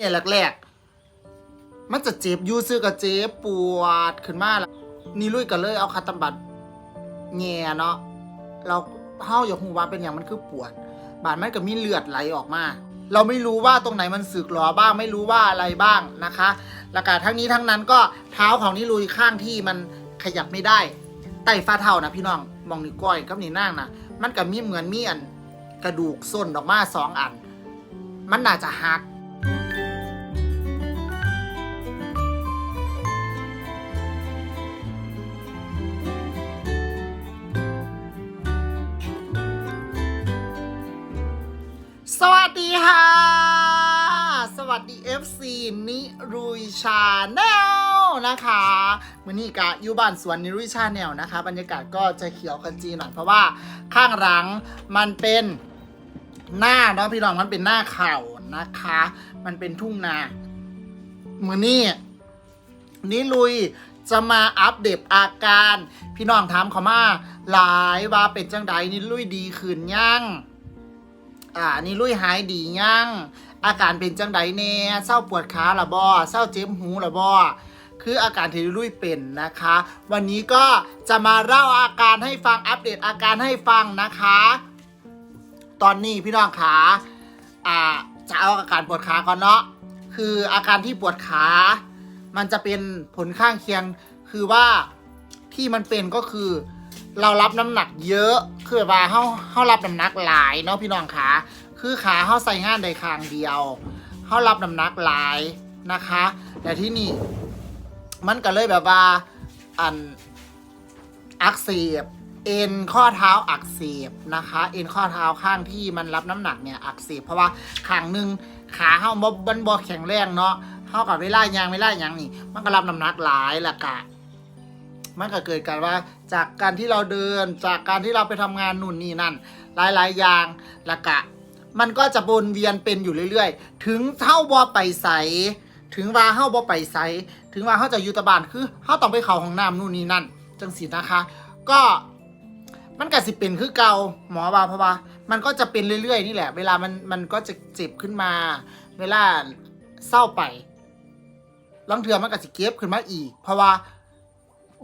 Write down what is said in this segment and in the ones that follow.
เนี่ยแรกๆ มันจะเจ็บยูซื้อกับเจ็บปวดขึ้นมาแล้วนี่ลุยกันเลยเอาคาตัมบัดแง่เนาะเราเฮาอย่าหูว่าเป็นอย่างมันคือปวด บาดมันก็มีเลือดไหลออกมา เราไม่รู้ว่าตรงไหนมันสึกหรอบ้างไม่รู้ว่าอะไรบ้างนะคะแล้วก็ทั้งนี้ทั้งนั้นก็เท้าของนิลุยข้างที่มันขยับไม่ได้ไต่ฟ้าเท้านะพี่น้องมองนิ้วก้อยกับนิ้วนางนะมันก็มีเหมือนมีอันกระดูกส้นออกมาสองอัน มันน่าจะหัก สวัสดีค่ะ สวัสดี FC นิรุยชาแนลนะคะมือนี้กะอยู่บ้านสวนนิรุยชาแนลนะคะ บรรยากาศก็จะเขียวขจีหน่อยเพราะว่าข้างหลังมันเป็นหน้าเนาะพี่น้องมันเป็นหน้าเข่านะคะ มันเป็นทุ่งนามือนี้นิรุยจะมาอัปเดตอาการ พี่น้องถามเขามาหลายว่าเป็นจังใดนิรุยดีขึ้นยัง อ่านี่ลุยหายดียังอาการเป็นจังไดแน่เศร้าปวดขาละบอเศร้าเจ็บหูละบอคืออาการที่ลุยเป็นนะคะ วันนี้ก็จะมาเล่าอาการให้ฟังอัปเดตอาการให้ฟังนะคะ ตอนนี้พี่น้องขาอ่าจะเอาอาการปวดขาก่อนเนาะคืออาการที่ปวดขา มันจะเป็นผลข้างเคียงคือว่าที่มันเป็นก็คือ เรารับน้ำหนักเยอะ คือแบบว่าเขาเขารับน้ำหนักหลายเนาะพี่น้องขาคือขาเขาใส่งานใดคางเดียวเขารับน้ำหนักหลายนะคะแต่ที่นี่มันก็เลยแบบว่าอันอักเสบเอ็นข้อเท้าอักเสบนะคะ เอ็นข้อเท้าข้างที่มันรับน้ำหนักเนี่ยอักเสบเพราะว่าข้างหนึ่งขาเขาบ่บันบอแข็งแรงเนาะเขากับเวลายางเวลายางนี่ มันก็รับน้ำหนักหลายละกะ มันก็เกิดการว่าจากการที่เราเดิน จากการที่เราไปทำงานนู่นนี่นั่น หลายๆอย่างละกะ มันก็จะวนเวียนเป็นอยู่เรื่อยๆ ถึงเท่าบ่ไปใสถึงว่าเฮาบ่ไปใสถึงว่าเฮาจะอยู่ตะบานคือเฮาต้องไปเข้าห้องน้ำนู่นนี่นั่น จังสินะคะ ก็มันก็สิเป็นคือเก่าหมอว่าเพราะว่า มันก็จะเป็นเรื่อยๆ นี่แหละ เวลามันมันก็จะเจ็บขึ้นมา เวลาเศร้าไปลังเทือมันก็สิเก็บขึ้นมาอีก เพราะว่า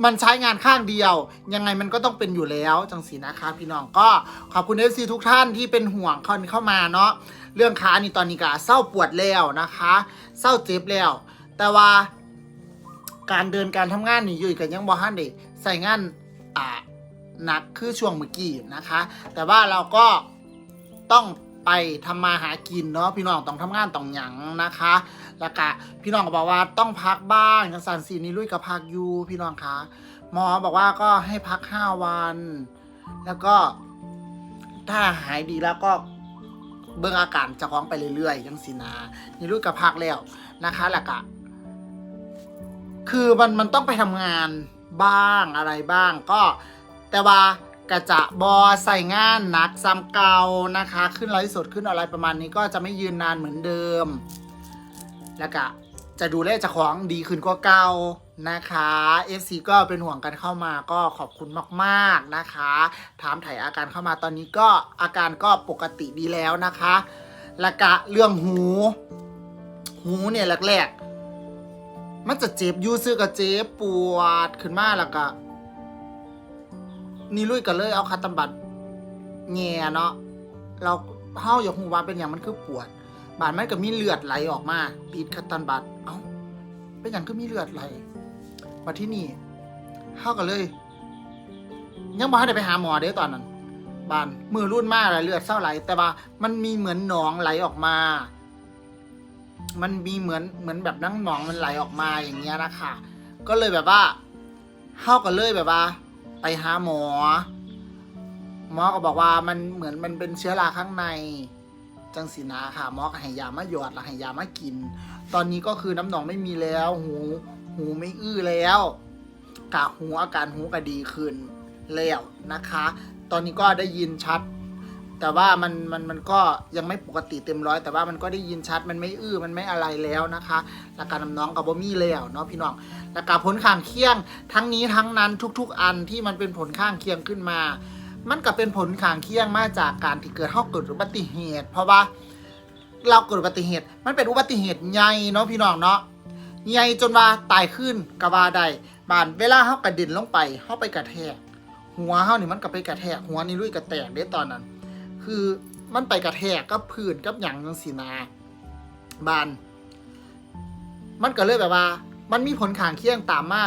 มันใช้งานข้างเดียว ยังไงมันก็ต้องเป็นอยู่แล้วจังสีนะคะพี่น้องก็ขอบคุณ FC ทุกท่านที่เป็นห่วงคนเข้ามาเนาะเรื่องขานี่ตอนนี้ก็เศร้าปวดแล้วนะคะเศร้าเจ็บแล้ว แต่ว่าการเดินการทำงานนี่อยู่กันยังบ่ฮันเดใส่งานอ่าหนักคือช่วงเมื่อกี้นะคะ แต่ว่าเราก็ต้อง ไปทำมาหากินเนาะพี่น้องต้องทำงานต้องหยังนะคะ แล้วก็พี่น้องก็บอกว่าต้องพักบ้างจังสันสีนี้ลุยกับพักอยู่พี่น้องคะหมอบอกว่าก็ให้พักห้าวัน แล้วก็ถ้าหายดีแล้วก็เบิ่งอาการจะคล้องไปเรื่อยๆจังสินะนี่ลุยกับพักแล้วนะคะแล้วก็คือมันมันต้องไปทำงานบ้างอะไรบ้างก็แต่ว่า กระจะบอใส่งานหนักซ้ำเก่านะคะ ขึ้นไลฟ์สดขึ้นอะไรประมาณนี้ก็จะไม่ยืนนานเหมือนเดิม แล้วก็จะดูแลจะของดีขึ้นกว่าเก่านะคะ FC ก็เป็นห่วงกันเข้ามาก็ขอบคุณมากๆนะคะ ถามถ่ายอาการเข้ามาตอนนี้ก็อาการก็ปกติดีแล้วนะคะแล้วก็เรื่องหู หูเนี่ยแรกๆมันจะเจ็บยูซื้อกับเจ็บปวดขึ้นมาแล้วก็ นี่ลุยกันเลยเอาคาตัมบัดแง่เนาะเราเฮาอย่าหูว่าเป็นอย่างมันคือปวด บาดมันก็มีเลือดไหลออกมาปีดคัตตันบัดเอ้าเป็นอย่างก็มีเลือดไหลมาที่นี่เข้ากันเลย ยังบอกให้ได้ไปหาหมอเด้ตอนนั้นบานมือรุ่นมากเลยเลือดเศร้าไหล แต่ว่ามันมีเหมือนหนองไหลออกมา มันมีเหมือนเหมือนแบบนั่งหนองมันไหลออกมาอย่างเงี้ยนะคะ ก็เลยแบบว่าเข้ากันเลยแบบว่า ไปหาหมอ หมอก็บอกว่ามันเหมือนมันเป็นเชื้อราข้างใน จังสีนาค่ะ หมอก็ให้ยามาหยอดแล้วให้ยามากิน ตอนนี้ก็คือน้ำหนองไม่มีแล้ว หู หูไม่อื้อแล้วกะหูอาการหูก็ดีขึ้นแล้วนะคะ ตอนนี้ก็ได้ยินชัด แต่ว่ามันมันมันก็ยังไม่ปกติเต็มร้อยแต่ว่ามันก็ได้ยินชัดมันไม่อื้อมันไม่อะไรแล้วนะคะแล้วการน้ำน้องกับบ่มีแล้วเนาะพี่น้องแล้วกับผลข้างเคียง ทั้งนี้ทั้งนั้นทุก ๆ อันที่มันเป็นผลข้างเคียงขึ้นมา มันก็เป็นผลข้างเคียงมาจากการที่เกิดเฮาเกิดอุบัติเหตุ เพราะว่าเราเกิดอุบัติเหตุ มันเป็นอุบัติเหตุใหญ่เนาะพี่น้องเนาะใหญ่จนว่าตายขึ้นก็ว่าได้บานเวลาเฮากระเด็นลงไปเฮาไปกระแทกหัวเฮานี่มันก็ไปกระแทกหัวนี่ลุยกระแตกเด้ตอนนั้น คือมันไปกระแทกกับพื้นกับหยังจังซี่นาบาน มันก็เลยแบบว่า มันมีผลข้างเคียงตามมา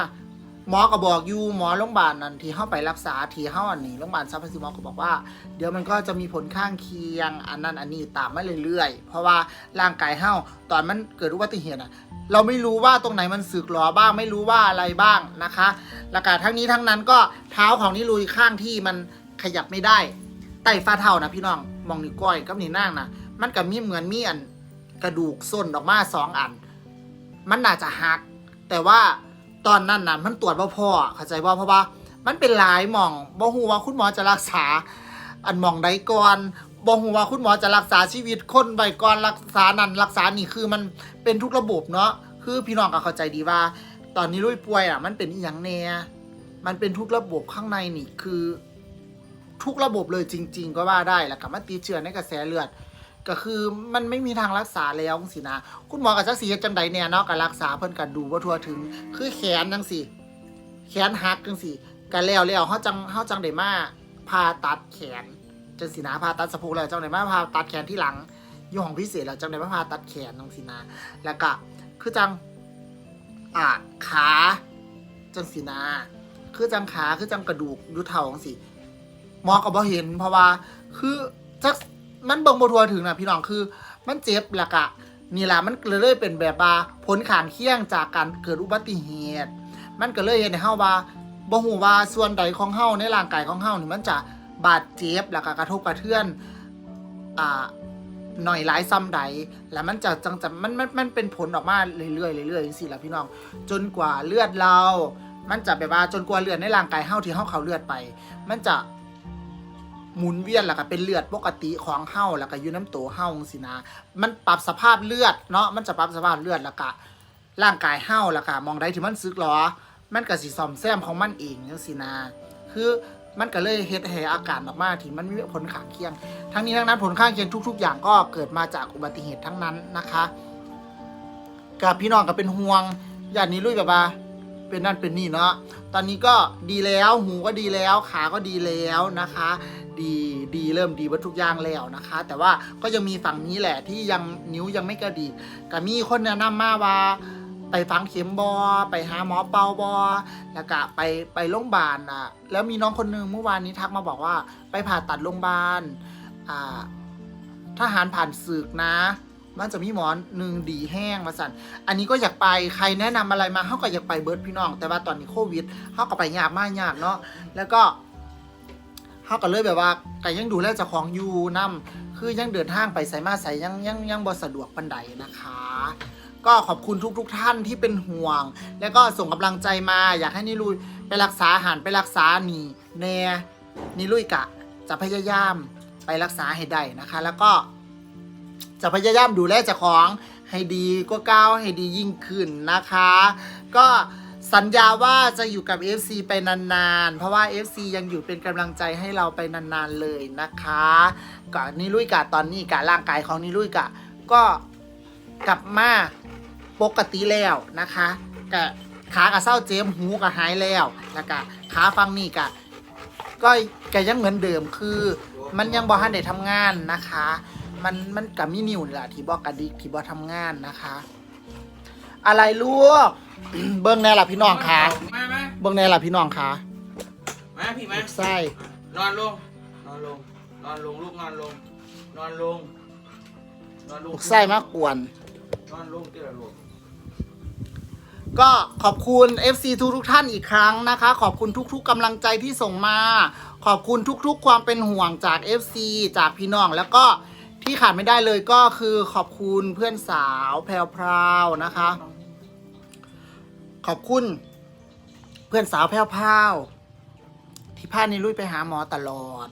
หมอก็บอกอยู่หมอโรงพยาบาลนั้นที่เข้าไปรักษาที่เข้าอันนี้โรงพยาบาลซัพพลายหมอก็บอกว่า เดี๋ยวมันก็จะมีผลข้างเคียง อันนั้นอันนี้ตามมาเรื่อยๆ เพราะว่าร่างกายเฮาตอนมันเกิดอุบัติเหตุอะเราไม่รู้ว่าตรงไหนมันสึกหรอบ้างไม่รู้ว่าอะไรบ้างนะคะแล้วก็ทั้งนี้ทั้งนั้นก็เท้าของนิลุยข้างที่มันขยับไม่ได้ ไตฟ้าเท้านะพี่น้องมองนิ้วก้อยกับนิ้วนางนะมันก็มีเหมือนมีอันกระดูกส้นออกมาสองอัน มันน่าจะหัก แต่ว่าตอนนั้นนะมันตรวจบ่พอเข้าใจบ่าเพราะว่า มันเป็นหลายหมองบ่ฮู้ว่าคุณหมอจะรักษา อันหมองใดก่อนบ่ฮู้ว่าคุณหมอจะรักษาชีวิตคนไว้ก่อนรักษานั่นรักษานี่คือมันเป็นทุกระบบเนาะคือพี่น้องก็เข้าใจดีว่า ตอนนี้ลุยป่วยอะ มันเป็นอีหยังแน่มันเป็นทุกระบบข้างในนี่คือ ทุกระบบเลยจริง ๆ ก็ว่าได้แล้วก็มันติดเชื้อในกระแสเลือด ก็คือมันไม่มีทางรักษาแล้วสินะ คุณหมอกับจักสีจังใดเนี่ยเนาะการรักษาเพิ่นก็ดูบ่าทั่วถึง คือแขนจังสิแขนหักจังสิก็แล้วแล้วเฮาจังเฮาจังได้มาผ่าตัดแขนจังสินะผ่าตัดสะโพกแล้วจังได้มาผ่าตัดแขนที่หลังอยู่ห้องพิเศษแล้วจังได้มาผ่าตัดแขนจังสินะแล้วก็คือจังอ่าขาจังสินะคือจังขาคือจังกระดูกอยู่เท่าจังสิ หมอก็บ่เห็นเพราะว่า คือจักมันเบิ่งบ่ทัวถึงนะพี่น้องคือ มันเจ็บและกะนี่ล่ะมันเลยเลยเป็นแบบว่าผลข้างเคียงจากการเกิดอุบัติเหตุ มันก็เลยเห็นเฮาว่าบ่ฮู้ว่าส่วนใดของเฮาในร่างกายของเฮานี่มันจะบาดเจ็บแล้วก็กระทบกระเทือนอ่าหน่อยหลายซ้ำใดแล้วมันจะจังจะมันมันมันเป็นผลออกมาเรื่อยๆเรื่อยๆจังซี่ล่ะพี่น้อง จนกว่าเลือดเรา มันจะแบบว่าจนกว่าเลือดในร่างกายเฮาที่เฮาเข้าเลือดไป มันจะ หมุนเวียนแล้วก็เป็นเลือดปกติของเฮาแล้วก็อยู่น้ำตัวเฮาจังซี่นะ มันปรับสภาพเลือดเนาะมันจะปรับสภาพเลือดแล้วก็ร่างกายเฮาแล้วก็มองได้ที่มันซึกหรอ มันก็สิซ่อมแซมของมันเองจังซี่นะคือมันก็เลยเฮ็ดให้อาการออกมาที่มันมีผลข้างเคียง ทั้งนี้ทั้งนั้นผลข้างเคียงทุก ๆ อย่างก็เกิดมาจากอุบัติเหตุทั้งนั้นนะคะ กับพี่น้องก็เป็นห่วงอย่างนี้ลุยแบบว่า เป็นนั่นเป็นนี่เนาะตอนนี้ก็ดีแล้วหูก็ดีแล้วขาก็ดีแล้วนะคะ ดีดีเริ่มดีวัตทุกอย่างแล้วนะคะ แต่ว่าก็ยังมีฝั่งนี้แหละที่ยังนิ้วยังไม่กระดิกก็มีคนแนะนำมาว่าไปฝังเข็มบอ ไปหาหมอเป่าบอ แล้วก็ไปไปโรงพยาบาลอะ แล้วมีน้องคนหนึงเมื่อวานนี้ทักมาบอกว่า ไปผ่าตัดโรงพยาบาลอ่าทหารผ่านศึกนะ มันจะมีหมอนหนึ่งดีแห้งมาสั่นอันนี้ก็อยากไปใครแนะนำอะไรมาเขาก็อยากไปเบิร์ดพี่น้อง แต่ว่าตอนนี้โควิดเขาก็ไปยากมากยากเนาะแล้วก็เขาก็เลยแบบว่าก็ยังดูแลเจ้าของอยู่นํคือยังเดินทางไปใส่มาใส่ยังยังยังบ่สะดวกปันใดนะคะ ก็ขอบคุณทุกๆทท่านที่เป็นห่วง แล้วก็ส่งกำลังใจมา อยากให้นิลุยไปรักษาอาหารไปรักษาหนีแน่นิลุยกะ จะพยายามไปรักษาให้ได้นะคะ แล้วก็ จะพยายามดูแลเจ้าของให้ดีก็ก้าวให้ดียิ่งขึ้นนะคะ ก็สัญญาว่าจะอยู่กับ FC ไปนานๆ เพราะว่า FC ยังอยู่เป็นกำลังใจให้เราไปนานๆเลยนะคะ ก่อนนิลุยกะตอนนี้กะร่างกายของนิลุยกะ ก็กลับมาปกติแล้วนะคะกะขากับเศร้าเจมหูกับหายแล้วแล้วก็ขาฟังนี่กะก็แกยังเหมือนเดิมคือ มันยังบอทันได้ทำงานนะคะ มันมันกับมีนิวนี่แหละที่บอกกระดิกที่บอทำงานนะคะ อะไรลูก เบิ้งแน่ล่ะพี่น้องคะมามาเบิ้งแน่ล่ะพี่น้องคะมาพี่มาลูกไส้นอนลง นอนลง นอนลงลูกนอนลง นอนลง นอนลงลูกไส้มากวน นอนลงเตี้ยลูกก็ขอบคุณ FC ทุกทุกๆท่านอีกครั้งนะคะ ขอบคุณทุก ๆกำลังใจที่ส่งมา ขอบคุณทุก ๆ ความเป็นห่วงจาก FC จากพี่น้องแล้วก็ ที่ขาดไม่ได้เลยก็คือขอบคุณเพื่อนสาวแพรวพราวนะคะ ขอบคุณเพื่อนสาวแพรวพราวที่พานิลุยไปหาหมอตลอด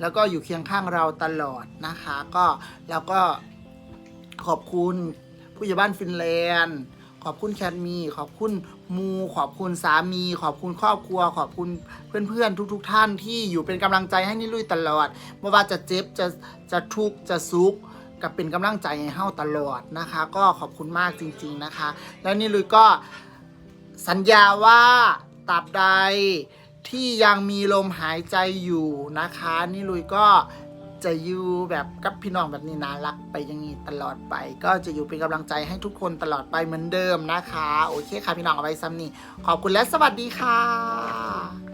แล้วก็อยู่เคียงข้างเราตลอดนะคะ ก็แล้วก็ขอบคุณผู้ใหญ่บ้านฟินแลนด์ ขอบคุณแคทมี ขอบคุณ มูขอบคุณสามี ขอบคุณครอบครัว ขอบคุณเพื่อนๆ ทุกๆท่านที่อยู่เป็นกำลังใจให้นิลุยตลอดไม่ว่าจะเจ็บจะจะทุกข์จะสุขกับเป็นกำลังใจให้เฮาตลอดนะคะ ก็ขอบคุณมากจริง ๆนะคะ แล้วนี่ลุยก็สัญญาว่าตราบใดที่ยังมีลมหายใจอยู่นะคะนี่ลุยก็ จะอยู่แบบกับพี่น้องแบบนี้นะรักไปอย่างนี้ตลอดไป ก็จะอยู่เป็นกำลังใจให้ทุกคนตลอดไปเหมือนเดิมนะคะ โอเคค่ะพี่น้องเอาไว้ซ้ำนี่ขอบคุณและสวัสดีค่ะ